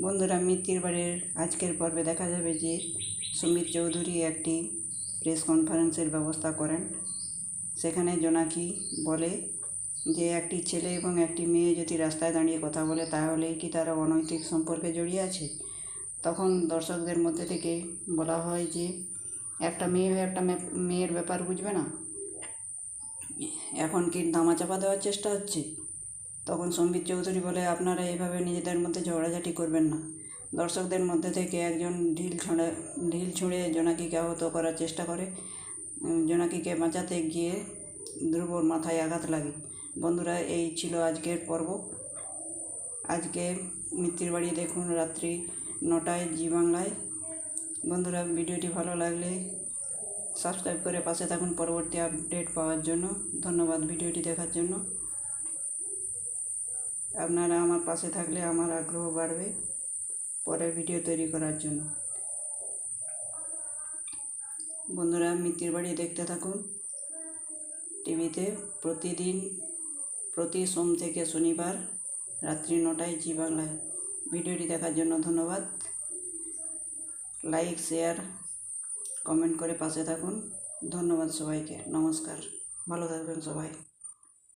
বন্ধুরা, মিত্তির বাড়ির আজকের পর্বে দেখা যাবে যে সুমিত চৌধুরী একটি প্রেস কনফারেন্সের ব্যবস্থা করেন। সেখানে জোনাকি বলে যে, একটি ছেলে এবং একটি মেয়ে যদি রাস্তায় দাঁড়িয়ে কথা বলে তাহলে কি তারা অনৈতিক সম্পর্কে জড়িয়ে আছে? তখন দর্শকদের মধ্যে থেকে বলা হয় যে, একটা মেয়ে হয়ে একটা মেয়ের ব্যাপার বুঝবে না। এখন কি ধামাচাপা দেওয়ার চেষ্টা হচ্ছে? তখন সম্বিত চৌধুরী বলে, আপনারা এইভাবে নিজেদের মধ্যে ঝগড়াঝাটি করবেন না। দর্শকদের মধ্যে থেকে একজন ঢিল ছড়ে, ঢিল ছুঁড়ে জোনাকিকে আহত করার চেষ্টা করে। জোনাকিকে বাঁচাতে গিয়ে ধ্রুবর মাথায় আঘাত লাগে। বন্ধুরা, এই ছিল আজকের পর্ব। আজকে মিত্তির বাড়ি দেখুন রাত্রি নটায় জি বাংলায়। বন্ধুরা, ভিডিওটি ভালো লাগলে সাবস্ক্রাইব করে পাশে থাকুন পরবর্তী আপডেট পাওয়ার জন্য। ধন্যবাদ ভিডিওটি দেখার জন্য। আপনারা আমার পাশে থাকলে আমার আগ্রহ বাড়বে পরের ভিডিও তৈরি করার জন্য। বন্ধুরা, মিত্তির বাড়ি দেখতে থাকুন। টিভিতে প্রতিদিন, প্রতি সোম থেকে শনিবার রাত্রি নটায় জি বাংলায় ভিডিওটি দেখার জন্য ধন্যবাদ। লাইক, শেয়ার, কমেন্ট করে পাশে থাকুন। ধন্যবাদ সবাইকে। নমস্কার। ভালো থাকবেন সবাই।